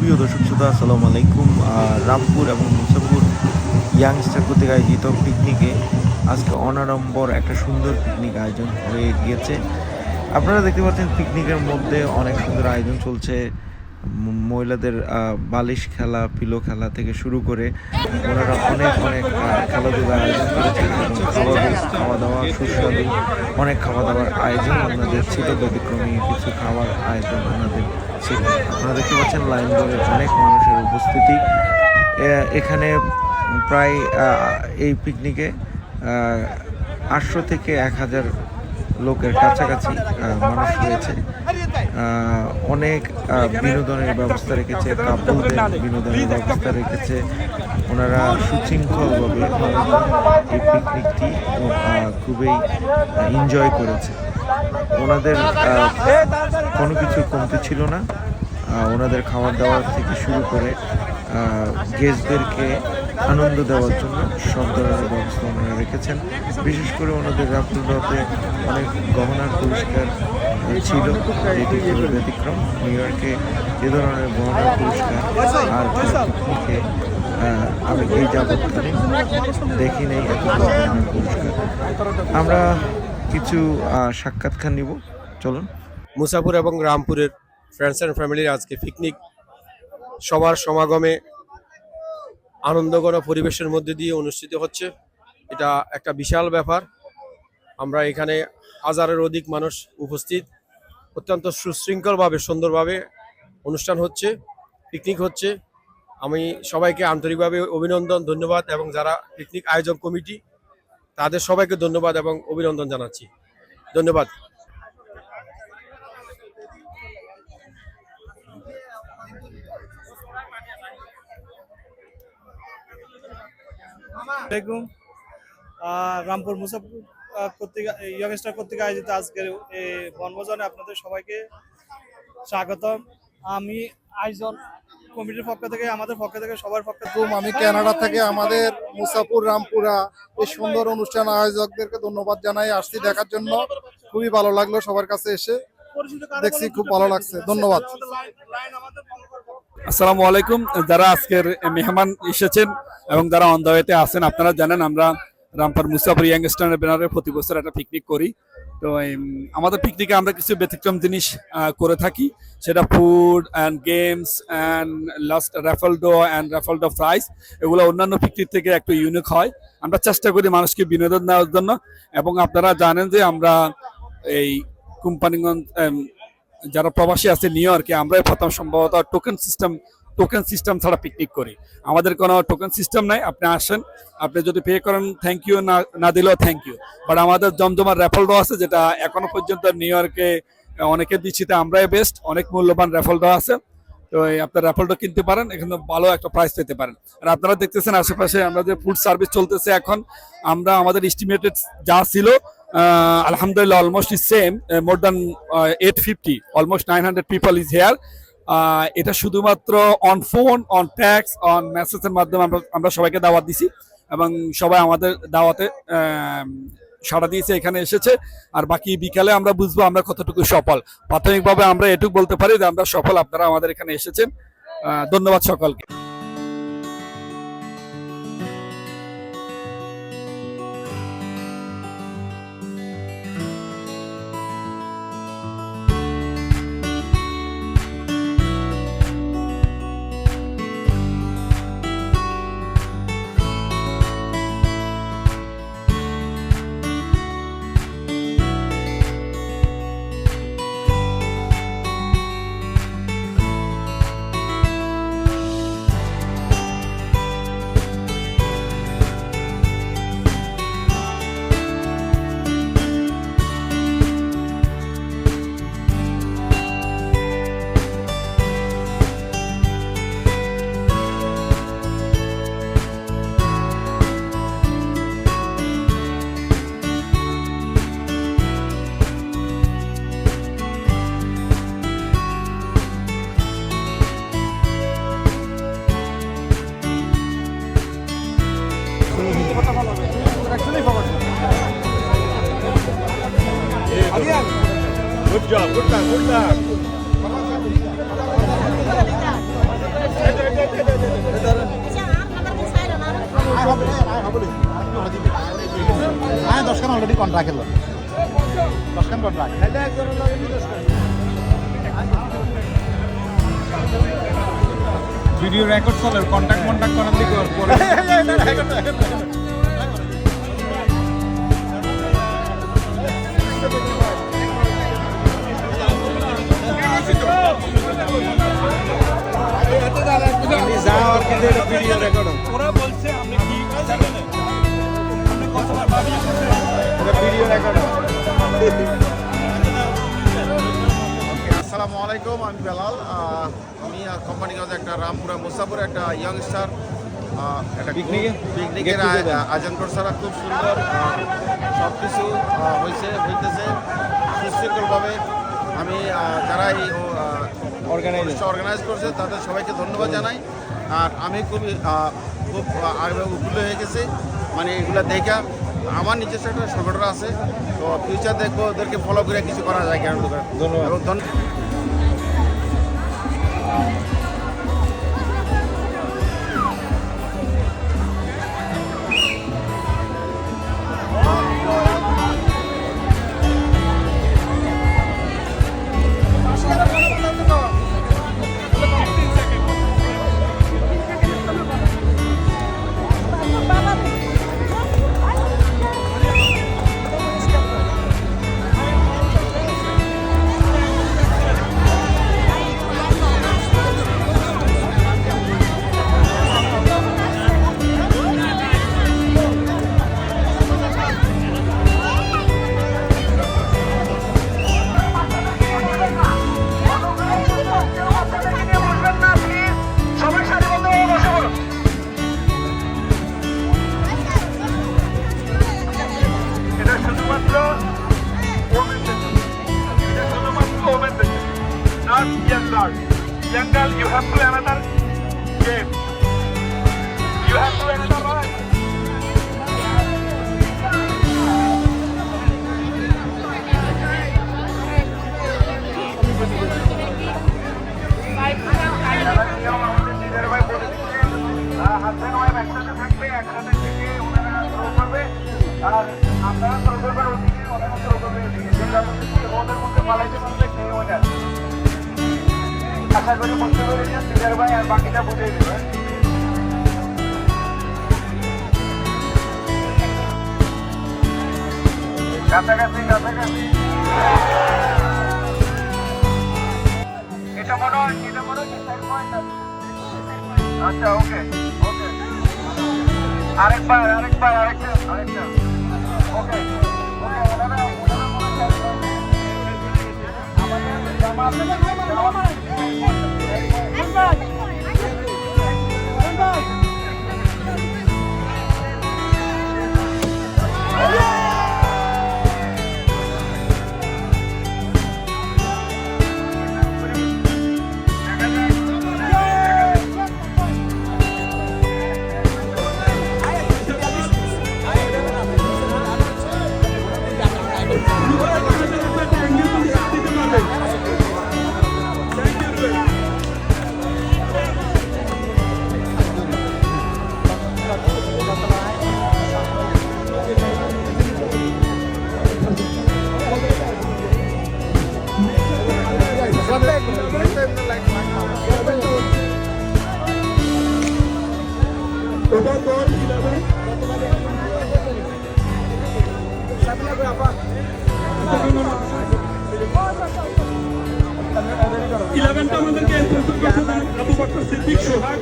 সুপ্রিয় দর্শক শ্রোতা, আসসালামু আলাইকুম। রামপুর এবং মুসাপুর ইয়াংস্টার কর্তৃক আয়োজিত পিকনিকে আজকে অনাড়ম্বর একটা সুন্দর পিকনিক আয়োজন হয়ে গিয়েছে। আপনারা দেখতে পাচ্ছেন পিকনিকের মধ্যে অনেক সুন্দর আয়োজন চলছে। মহিলাদের বালিশ খেলা পিলো খেলা থেকে শুরু করে ওনারা অনেক অনেক আহ, খেলাধুলার আয়োজন করেছেন খাওয়া খাওয়া দাওয়া সুস্বাদু অনেক খাওয়া দাওয়ার আয়োজন ওনাদের ছিল। ব্যতিক্রমী কিছু খাওয়ার আয়োজন ওনাদের ছিল। আপনারা দেখতে পাচ্ছেন লাইন ধরে অনেক মানুষের উপস্থিতি। এখানে প্রায় এই পিকনিকে আটশো থেকে এক হাজার লোকের কাছাকাছি মানুষ রয়েছে। অনেক বিনোদনের ব্যবস্থা রেখেছে কাপলদের বিনোদনের ব্যবস্থা রেখেছে। ওনারা সুশৃঙ্খলভাবে এই পিকনিকটি খুবই এনজয় করেছে। ওনাদের কোনো কিছু কমতি ছিল না। ওনাদের খাবার দাবার থেকে শুরু করে গেস্টদেরকে আনন্দ দেওয়ার জন্য সব ধরনের ব্যবস্থা ওনারা রেখেছেন। বিশেষ করে ওনাদের রামপুরতে অনেক গহনার পুরস্কার ছিল, যেটি ছিল ব্যতিক্রম। নিউ ইয়র্কে এ ধরনের গহনার পুরস্কার আর আমি এই যাবৎকালীন দেখি নেই এত ধরনের পুরস্কার আমরা কিছু সাক্ষাৎকার নিব। চলুন। মুসাপুর এবং রামপুরের ফ্রেন্ডস অ্যান্ড ফ্যামিলির আজকে পিকনিক সবার সমাগমে আনন্দঘন পরিবেশের মধ্যে দিয়ে অনুষ্ঠিত হচ্ছে। এটা একটা বিশাল ব্যাপার। আমরা এখানে হাজারের অধিক মানুষ উপস্থিত। অত্যন্ত সুশৃঙ্খলভাবে, সুন্দরভাবে অনুষ্ঠান হচ্ছে পিকনিক হচ্ছে। আমি সবাইকে আন্তরিকভাবে অভিনন্দন, ধন্যবাদ এবং যারা পিকনিক আয়োজক কমিটি, তাদের সবাইকে ধন্যবাদ এবং অভিনন্দন জানাচ্ছি। ধন্যবাদ। আহ, রামপুর মুসাফর কর্তৃক ইয়ংস্টার কর্তৃক আয়োজিত আজকের এই বনভোজনে আপনাদের সবাইকে স্বাগতম। আমি আয়োজন কমিটির পক্ষ থেকে আমাদের পক্ষ থেকে সবার পক্ষ থেকে। আমি কানাডা থেকে আমাদের মুসাপুর রামপুরা এই সুন্দর অনুষ্ঠান আয়োজকদেরকে ধন্যবাদ জানাই। আসছি দেখার জন্য। খুবই ভালো লাগল সবার কাছে এসে। দেখছি খুব ভালো লাগছে। ধন্যবাদ। আসসালামু আলাইকুম। যারা আজকের মেহমান এসেছেন এবং যারা অন দ্য আছেন, আপনারা জানেন আমরা রামপুর মুসাফর ইয়াংস্টারের ব্যানারে প্রতি বছর একটা পিকনিক করি। তো আমাদের পিকনিকে আমরা কিছু ব্যতিক্রম জিনিস করে থাকি। সেটা food and games and last raffle draw and raffle draw prize এগুলো অন্যান্য পিকনিক থেকে একটু ইউনিক হয়। আমরা চেষ্টা করি মানুষকে বিনোদন দেওয়ার জন্য। এবং আপনারা জানেন যে আমরা এই কোম্পানিগঞ্জ যারা প্রবাসী আছে নিউ ইয়র্কে, আমরাই প্রথম সম্ভবত টোকেন সিস্টেম টোকেন সিস্টেম ছাড়া পিকনিক করি। আমাদের কোনো টোকেন সিস্টেম নাই, আপনি আসেন, আপনি যদি পে করেন থ্যাংক ইউ না না দিলেও থ্যাংক ইউ বাট আমাদের জমজমার র্যাফল আছে, যেটা এখনও পর্যন্ত নিউ ইয়র্কে, অনেকে দিচ্ছি, তা আমরাই বেস্ট অনেক মূল্যবান র্যাফল আছে। তো আপনার র্যাফলটা কিনতে পারেন, এখানে ভালো একটা প্রাইস পেতে পারেন। আর আপনারা দেখতেছেন, আশেপাশে আমরা যে ফুড সার্ভিস চলতেছে এখন, আমরা আমাদের এস্টিমেটেড যা ছিল আলহামদুলিল্লাহ almost is same more than eight fifty almost nine hundred people is here এটা শুধুমাত্র on phone on text on মেসেজের মাধ্যমে আমরা আমরা সবাইকে দাওয়াত দিছি এবং সবাই আমাদের দাওয়াতে সাড়া দিয়েছে, এখানে এসেছে। আর বাকি বিকালে আমরা বুঝব আমরা কতটুকু সফল। প্রাথমিকভাবে আমরা এটুকু বলতে পারি যে আমরা সফল, আপনারা আমাদের এখানে এসেছেন। ধন্যবাদ সকলকে। Good job. Good back. Good back. হ্যাঁ দশখান অলরেডি কন্ট্রাক্ট এলো দশখান কন্ট্রাক্ট ভিডিও রেকর্ড চলে কন্ট্যাক্ট কন্ট্যাক্ট করার দিকে ওরা বলছে আপনি কি জানেন আপনি কতবার ভাবি আসসালামু আলাইকুম আমি বেলাল আমি কোম্পানিগত একটা রামপুরা মুসাপুর একটা ইয়াংস্টার একটা পিকনিকে? পিকনিকের আয়- আয়োজন করছে। খুব সুন্দর সব কিছু হয়েছে হইতেছে। সুশৃঙ্খলভাবে আমি যারা এই অর্গানাইজ করছে তাদের সবাইকে ধন্যবাদ জানাই। আর আমি খুবই খুব উপকূল হয়ে গেছি। মানে এগুলো দেখা আমার নিজস্ব একটা সংগঠন আছে তো ফিউচার দেখব ওদেরকে ফলো করে কিছু করা যায় কেন ধন্যবাদ। এবং another game. You have to ah, husband wife একসাথে থাকবে, একসাথে থেকে ওনারা throw করবে, আর আপনারা throw করবেন ওদিকে, ওনারা ওদের মধ্যে পালাইতে পারবে, সেই winner। আশা করি বুঝতে পেরেছেন leader ভাই, আর বাকিটা বুঝিয়ে দেবে। কাছাকাছি কাছাকাছি। এটা মনে এটা মনে আচ্ছা ওকে ওকে আরেকবার আরেকবার, আরেকটা আরেকটা। ওকে ওকে। আমাদের। Hadi. Abu Bakr Siddiq Şuhak